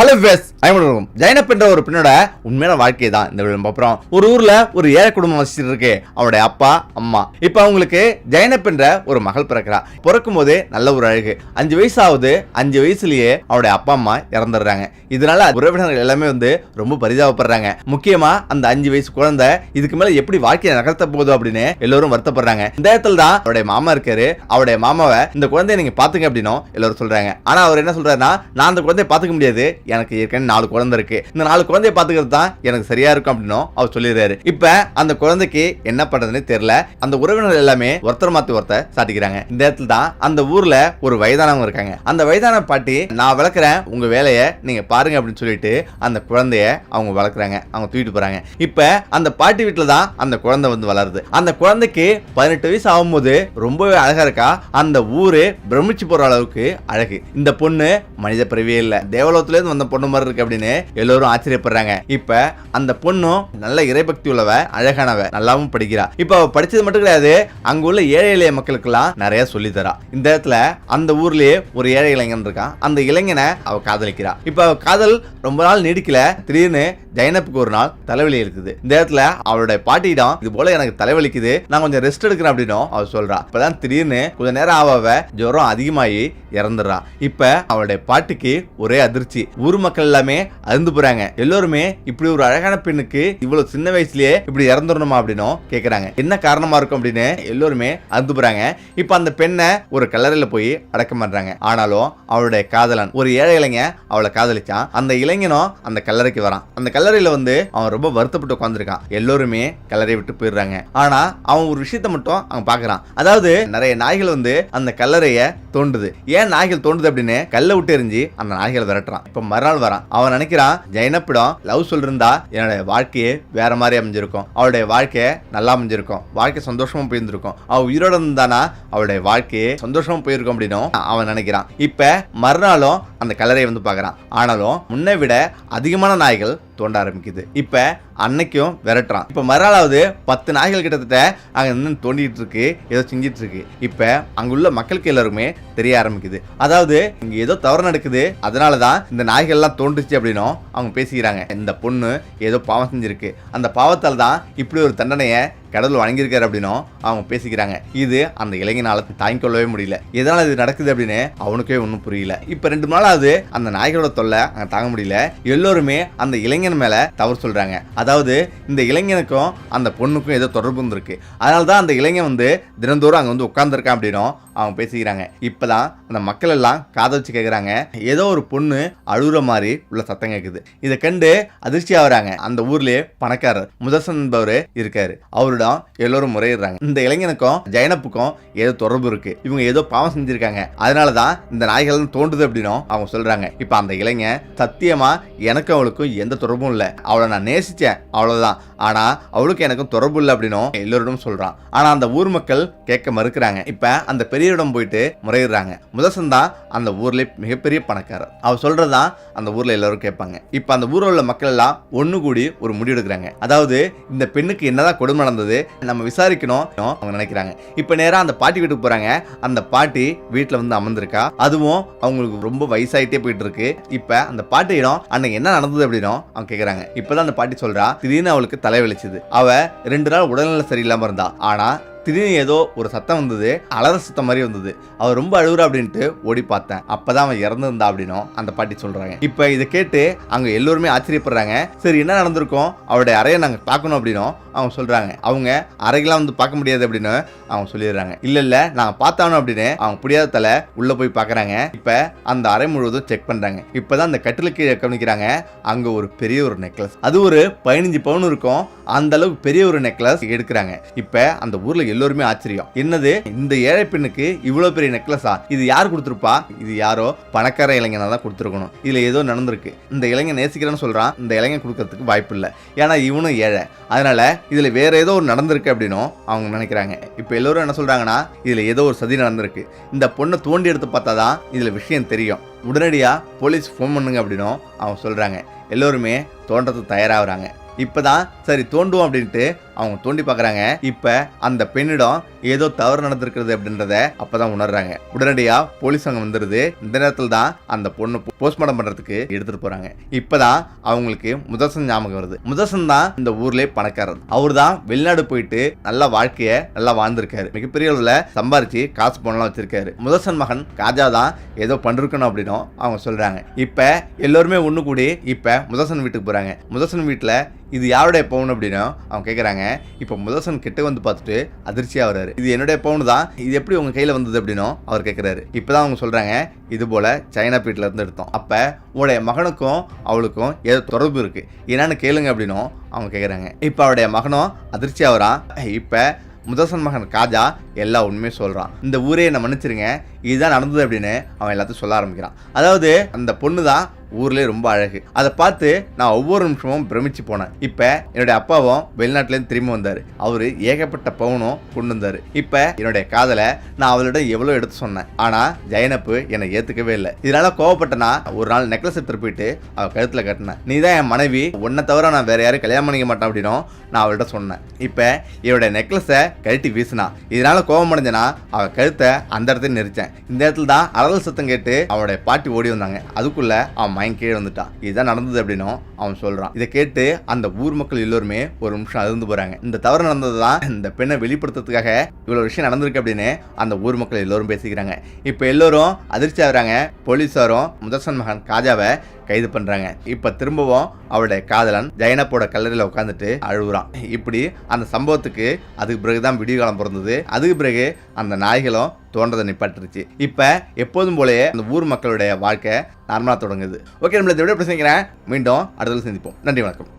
Hello ways ஐமனுக்கும் Zainab என்ற ஒரு பெண்ணோட உண்மையான வாழ்க்கை தான் இந்த விழா அப்புறம் ஒரு ஊர்ல ஒரு ஏழை குடும்பம் வசிச்சுட்டு இருக்கு. அவருடைய அப்பா அம்மா. இப்ப அவங்களுக்கு ஜெயனப் என்ற ஒரு மகள் பிறக்கிறா. பிறக்கும் போது நல்ல ஒரு அழகு. அஞ்சு வயசு ஆகுது அஞ்சு வயசுலயே அவருடைய அப்பா அம்மா இறந்துடுறாங்க. இதனால உறவினர்கள் எல்லாமே வந்து ரொம்ப பரிதாபப்படுறாங்க. முக்கியமா அந்த அஞ்சு வயசு குழந்தை இதுக்கு மேல எப்படி வாழ்க்கையை நகர்த்த போகுது அப்படின்னு எல்லோரும் வருத்தப்படுறாங்க. இந்த இடத்துல தான் அவருடைய மாமா இருக்காரு. அவருடைய மாமாவை இந்த குழந்தைய நீங்க பாத்துங்க அப்படின்னும் எல்லாரும் சொல்றாங்க. ஆனா அவர் என்ன சொல்றாருன்னா நான் அந்த குழந்தைய பாத்துக்க முடியாது. எனக்கு ஏற்கனவே நாலு குழந்தை இருக்கு. இந்த நாலு குழந்தைய பாத்துக்கிறது தான் எனக்கு சரியா இருக்கும் அப்படின்னும் அவர் சொல்லிடுறாரு இப்ப அந்த குழந்தைக்கு என்ன பண்றதுன்னு தெரியல. அந்த உறவினர் எல்லாமே ஒருத்தர் மாத்தி ஒருத்தர் சாட்டிக்கிறாங்க இந்த இடத்துல தான் அந்த ஊர்ல ஒரு வயதானவங்க இருக்காங்க. அந்த வயதான பாட்டி நான் வளர்க்குறேன். உங்க வேலையை நீங்க பாருங்க அப்படின்னு சொல்லிட்டு அந்த குழந்தைய அவங்க வளர்க்குறாங்க. அவங்க தூக்கிட்டு போறாங்க. இப்ப அந்த பாட்டி வீட்டுல தான் அந்த குழந்தை வந்து வளருது. அந்த குழந்தைக்கு பதினெட்டு வயசு ஆகும்போது ரொம்பவே அழகா இருக்கா? அந்த ஊரு பிரமிச்சு போற அளவுக்கு அழகு. இந்த பொண்ணு மனித பிறவியே இல்லை. தேவலோகத்துல இருந்து வந்த பொண்ணு மாதிரி இருக்கு அப்படின்னு எல்லோரும் ஆச்சரியப்படுறாங்க. இப்ப அந்த பொண்ணும் நல்ல இறைபக்தி உள்ளவ அழகானவ நல்லாவும் படிக்கிறா. இப்ப அவ படிச்சது மட்டும் கிடையாது அங்க உள்ள ஏழை எளிய மக்களுக்கெல்லாம் நிறைய சொல்லி தரா. இந்த இடத்துல அந்த ஊர்லயே ஒரு ஏழை இளைஞன் இருக்கான் அந்த இளைஞனை அவ காதலிக்கிறா. இப்ப அவ காதல் ரொம்ப நாள் நீடிக்கல. திடீர்னு ஜெயனப்புக்கு ஒரு நாள் தலைவலி இருக்குது. இந்த இடத்துல அவளுடைய பாட்டியிடம் இது போல எனக்கு தலைவலிக்குது நான் கொஞ்சம் ரெஸ்ட் எடுக்கிறேன் அப்படின்னும் அவ சொல்றா. இப்பதான் திடீர்னு கொஞ்ச நேரம் ஆவ அவ ஜுரம் அதிகமாகி இறந்துடுறா. இப்ப அவளுடைய பாட்டுக்கு ஒரே அதிர்ச்சி. ஊர் மக்கள் எல்லாமே அருந்து போறாங்க. எல்லோருமே இப்படி ஒரு அழகான பெண்ணுக்கு இவ்வளவு சின்ன வயசுலயே இப்படி இறந்துடணுமா அப்படின்னும் கேக்குறாங்க. என்ன காரணமா இருக்கும் அப்படின்னு எல்லோருமே அருந்து போறாங்க. இப்ப அந்த பெண்ணை ஒரு கல்லறையில போய் அடக்கம் பண்றாங்க. ஆனாலும் அவளுடைய காதலன் ஒரு ஏழை இளைஞன் அவளை காதலிச்சான். அந்த இளைஞனும் அந்த கல்லறைக்கு வரான். அந்த கல்லறையில வந்து அவன் ரொம்ப வருத்தப்பட்டு உட்காந்துருக்கான் எல்லோருமே கல்லறை விட்டு போயிடுறாங்க. ஆனா அவன் ஒரு விஷயத்த மட்டும் அவன் பாக்குறான். அதாவது நிறைய நாய்கள் வந்து அந்த கல்லறைய தோண்டுது. ஏன் நாய்கள் தோண்டுது அப்படின்னு கல்லை விட்டு எறிஞ்சு அந்த நாய்களை விரட்டுறான். இப்ப மறுநாள் வரான். அவன் நினைக்கிறான் ஜெயனப்பிடம் லவ் சொல்லிருந்தா என்னுடைய வாழ்க்கையே வேற மாதிரி அமைஞ்சிருக்கும். அவளுடைய வாழ்க்கையை நல்லா அமைஞ்சிருக்கும். வாழ்க்கை சந்தோஷமா போயிருந்திருக்கும். அவள் உயிரோட இருந்தானா? அவளுடைய வாழ்க்கையே சந்தோஷமா போயிருக்கும் அப்படின்னும் அவன் நினைக்கிறான். இப்ப மறுநாளும் அந்த கலரை வந்து பார்க்கறான். ஆனாலும் முன்னை விட அதிகமான நாய்கள் தோண்ட ஆரம்பிக்குது. இப்ப அன்னைக்கும் விரட்டுறான். இப்ப மறுநாளாவது பத்து நாய்கள் கிட்டத்தட்ட அங்க நின்று தோண்டிட்டு இருக்கு ஏதோ செஞ்சிட்டு இருக்கு இப்ப அங்குள்ள மக்களுக்கு எல்லாருமே தெரிய ஆரம்பிக்குது. அதாவது இங்க ஏதோ தவறு நடக்குது. அதனாலதான் இந்த நாய்கள் எல்லாம் தோன்றுச்சு அப்படின்னும் அவங்க பேசிக்கிறாங்க. இந்த பொண்ணு ஏதோ பாவம் செஞ்சிருக்கு. அந்த பாவத்தால் தான் இப்படி ஒரு தண்டனையை கடவுள் வணங்கியிருக்காரு அப்படின்னும் அவங்க பேசிக்கிறாங்க. இது அந்த இளைஞனால தாங்கிக் கொள்ளவே முடியல. எதனால இது நடக்குது அப்படின்னு அவனுக்கே ஒன்றும் புரியல. இப்போ ரெண்டு நாளாவது அந்த நாய்களோட தொல்லை அங்கே தாங்க முடியல. எல்லோருமே அந்த இளைஞன் மேலே தவறு சொல்கிறாங்க அதாவது இந்த இளைஞனுக்கும் அந்த பொண்ணுக்கும் ஏதோ தொடர்பு இருந்திருக்கு அதனால தான் அந்த இளைஞன் வந்து தினந்தோறும் அங்கே வந்து உட்கார்ந்துருக்கான் அப்படின்னும் அவங்க பேசிக்கிறாங்க. இப்பதான் அந்த மக்கள் எல்லாம் காதை வச்சு கேட்குறாங்க ஏதோ ஒரு பொண்ணு அழுகுற மாதிரி உள்ள சத்தம் கேட்குது இதை கண்டு அதிர்ச்சி ஆகுறாங்க. அந்த ஊர்லயே பணக்காரர் முதசன் என்பவர் இருக்காரு. அவரிடம் எல்லோரும் முறையிடுறாங்க. இந்த இளைஞனுக்கும் ஜெயனப்புக்கும் ஏதோ தொடர்பு இருக்கு. இவங்க ஏதோ பாவம் செஞ்சிருக்காங்க. அதனால தான் இந்த நாய்கள் தோண்டுது அப்படின்னும் அவங்க சொல்றாங்க. இப்ப அந்த இளைஞன் சத்தியமா எனக்கும் அவளுக்கும் எந்த தொடர்பும் இல்லை. அவளை நான் நேசிச்சேன். அவ்வளவுதான். ஆனா அவளுக்கு எனக்கும் தொடர்பு இல்லை அப்படின்னும் எல்லோரிடம் சொல்றான். ஆனா அந்த ஊர் மக்கள் கேட்க மறுக்கிறாங்க. இப்ப அந்த பெரிய பெரியரிடம் போயிட்டு முறையிடுறாங்க. முதசன் தான் அந்த ஊர்ல மிகப்பெரிய பணக்காரர். அவர் சொல்றதுதான் அந்த ஊர்ல எல்லாரும் கேட்பாங்க. இப்ப அந்த ஊர்ல உள்ள மக்கள் எல்லாம் ஒண்ணு கூடி ஒரு முடிவு எடுக்கிறாங்க. அதாவது இந்த பெண்ணுக்கு என்னதான் கொடுமை நடந்தது நம்ம விசாரிக்கணும் அவங்க நினைக்கிறாங்க. இப்ப நேரம் அந்த பாட்டி வீட்டுக்கு போறாங்க. அந்த பாட்டி வீட்டுல வந்து அமர்ந்திருக்கா. அதுவும் அவங்களுக்கு ரொம்ப வயசாயிட்டே போயிட்டு இருக்கு. இப்ப அந்த பாட்டியிடம் அன்னைக்கு என்ன நடந்தது அப்படின்னும் அவங்க கேக்குறாங்க. இப்பதான் அந்த பாட்டி சொல்றா திடீர்னு அவளுக்கு தலை வலிச்சுது. அவ ரெண்டு நாள் உடல்நிலை சரியில்லாம இருந்தா. ஆனா திடீர்னு ஏதோ ஒரு சத்தம் வந்தது அலற சத்தம் மாதிரி வந்தது. அவர் ரொம்ப அழுகுறா அப்படின்ட்டு ஓடி பார்த்தேன். அப்பதான் அவன் இறந்துருந்தா அப்படின்னும் அந்த பாட்டி சொல்றாங்க. இப்ப இதை கேட்டு அங்க எல்லோருமே ஆச்சரியப்படுறாங்க. சரி என்ன நடந்திருக்கும்? அவருடைய அறையை நாங்க பார்க்கணும் அப்படின்னும் அவங்க சொல்றாங்க. அவங்க அறைகளாம் வந்து பார்க்க முடியாது அப்படின்னு அவங்க சொல்லிடுறாங்க. இல்ல இல்ல நாங்க பார்த்தானோ அப்படின்னு அவங்க புரியாத தலை உள்ள போய் பார்க்குறாங்க. இப்ப அந்த அறை முழுவதும் செக் பண்றாங்க. இப்பதான் அந்த கட்டிலுக்கு கவனிக்கிறாங்க. அங்க ஒரு பெரிய ஒரு நெக்லஸ் அது ஒரு பதினஞ்சு பவுன் இருக்கும். அந்த அளவுக்கு பெரிய ஒரு நெக்லஸ் எடுக்கிறாங்க. இப்ப அந்த ஊர்ல எல்லோருமே ஆச்சரியம். என்னது? இந்த ஏழை பெண்ணுக்கு இவ்வளவு பெரிய நெக்லஸா? இது யார் கொடுத்துருப்பா? இது யாரோ பணக்கார இளைஞனா தான் கொடுத்துருக்கணும். இதுல ஏதோ நடந்திருக்கு. இந்த இளைஞன் நேசிக்கிறேன்னு சொல்றான். இந்த இளைஞன் கொடுக்கறதுக்கு வாய்ப்பு இல்லை. ஏன்னா இவனும் ஏழை. அதனால இதுல வேற ஏதோ ஒரு நடந்திருக்கு அப்படின்னும் அவங்க நினைக்கிறாங்க. இப்போ எல்லோரும் என்ன சொல்றாங்கன்னா இதுல ஏதோ ஒரு சதி நடந்திருக்கு. இந்த பொண்ணை தோண்டி எடுத்து பார்த்தாதான் இதுல விஷயம் தெரியும். உடனடியாக போலீஸ் ஃபோன் பண்ணுங்க அப்படின்னும் அவங்க சொல்கிறாங்க எல்லோருமே தோண்டத்துக்கு தயாராகிறாங்க. இப்போ தான் சரி தோண்டுவோம் அப்படின்ட்டு அவங்க தோண்டி பார்க்குறாங்க இப்ப அந்த பெண்ணிடம் ஏதோ தவறு நடந்திருக்கிறது அப்படின்றத அப்பதான் உணர்றாங்க. உடனடியா போலீஸ் அங்க வந்துருது. இந்த நேரத்துல தான் அந்த பொண்ணு போஸ்ட்மார்டம் பண்றதுக்கு எடுத்துட்டு போறாங்க. இப்பதான் அவங்களுக்கு முதசன் ஞாபகம் வருது. முதசன் தான் இந்த ஊர்லயே பணக்காரர். அவர் தான் வெளிநாடு போயிட்டு நல்ல வாழ்க்கைய நல்லா வாழ்ந்திருக்காரு. மிகப்பெரிய அளவுல சம்பாரிச்சு காசு பணம்லாம் வச்சிருக்காரு. முதசன் மகன் காஜா தான் ஏதோ பண்ணிருக்கணும் அப்படின்னும் அவங்க சொல்றாங்க. இப்ப எல்லோருமே ஒண்ணு கூடி இப்ப முதசன் வீட்டுக்கு போறாங்க. முதசன் வீட்டுல இது யாருடைய பவுன் அப்படின்னு அவங்க கேட்குறாங்க இப்போ முதசன் கிட்ட வந்து பார்த்துட்டு அதிர்ச்சியாக வர்றாரு இது என்னுடைய பவுன் தான். இது எப்படி உங்கள் கையில் வந்தது அப்படின்னும் அவர் கேட்குறாரு இப்போ தான் அவங்க சொல்கிறாங்க இது போல் சைனா பீட்டில் இருந்து எடுத்தோம். அப்போ உங்களுடைய மகனுக்கும் அவளுக்கும் ஏதோ தொடர்பு இருக்குது என்னன்னு கேளுங்க அப்படின்னும் அவங்க கேட்குறாங்க இப்போ அவருடைய மகனும் அதிர்ச்சியாக வரான் இப்போ முதசன் மகன் காஜா எல்லா உண்மையும் சொல்கிறான் இந்த ஊரே என்னை மன்னிச்சிருங்க. இதுதான் நடந்தது அப்படின்னு அவன் எல்லாத்தையும் சொல்ல ஆரம்பிக்கிறான். அதாவது அந்த பொண்ணு தான் ஊர்லேயே ரொம்ப அழகு. அதை பார்த்து நான் ஒவ்வொரு நிமிஷமும் பிரமிச்சு போனேன். இப்போ என்னுடைய அப்பாவும் வெளிநாட்டிலேருந்து திரும்பி வந்தார். அவர் ஏகப்பட்ட பவுனும் கொண்டு வந்தார். இப்போ என்னுடைய காதலை நான் அவளிடம் எவ்வளோ எடுத்து சொன்னேன். ஆனால் ஜெயனப்பு என்னை ஏற்றுக்கவே இல்லை. இதனால கோவப்பட்டனா ஒரு நாள் நெக்லஸ் எடுத்துட்டு போயிட்டு அவள் கழுத்தில் கட்டினேன். நீ தான் என் மனைவி. உன்னை தவிர நான் வேற யாரும் கல்யாணம் பண்ணிக்க மாட்டேன் அப்படின்னும் நான் அவள்கிட்ட சொன்னேன். இப்போ என்னுடைய நெக்லஸை கழட்டி வீசினா இதனால கோபம் அடைஞ்சனா அவள் கழுத்தை அந்த இடத்துல நெரிச்சேன். இந்த இடத்துல தான் அலறல் சத்தம் கேட்டு அவனுடைய பாட்டி ஓடி வந்தாங்க. அதுக்குள்ள அவன் மயன் கீழே வந்துட்டான் இதுதான் நடந்தது அப்படின்னும் அவன் சொல்றான். இதை கேட்டு அந்த ஊர் மக்கள் எல்லோருமே ஒரு நிமிஷம் அதிர்ந்து போறாங்க. இந்த தவறு நடந்தது தான் இந்த பெண்ணை வெளிப்படுத்துறதுக்காக இவ்வளவு விஷயம் நடந்திருக்கு அப்படின்னு அந்த ஊர் மக்கள் எல்லோரும் பேசிக்கிறாங்க. இப்போ எல்லோரும் அதிர்ச்சி ஆகுறாங்க. போலீஸாரும் முதர்சன் மகன் காஜாவை கைது பண்றாங்க. இப்ப திரும்பவும் அவருடைய காதலன் ஜெயனப்போட கல்லறையில் உட்காந்துட்டு அழுகுறான். இப்படி அந்த சம்பவத்துக்கு அதுக்கு பிறகுதான் தான் காலம் பிறந்தது. அதுக்கு பிறகு அந்த நாய்களும் தோன்றதை நிப்பாட்டுருச்சு. இப்ப எப்போதும் போலயே அந்த ஊர் மக்களுடைய வாழ்க்கை நார்மலா தொடங்குது. ஓகே நம்மள இந்த விட பிரச்சனைக்கிறேன் மீண்டும் அடுத்தது சந்திப்போம். நன்றி வணக்கம்.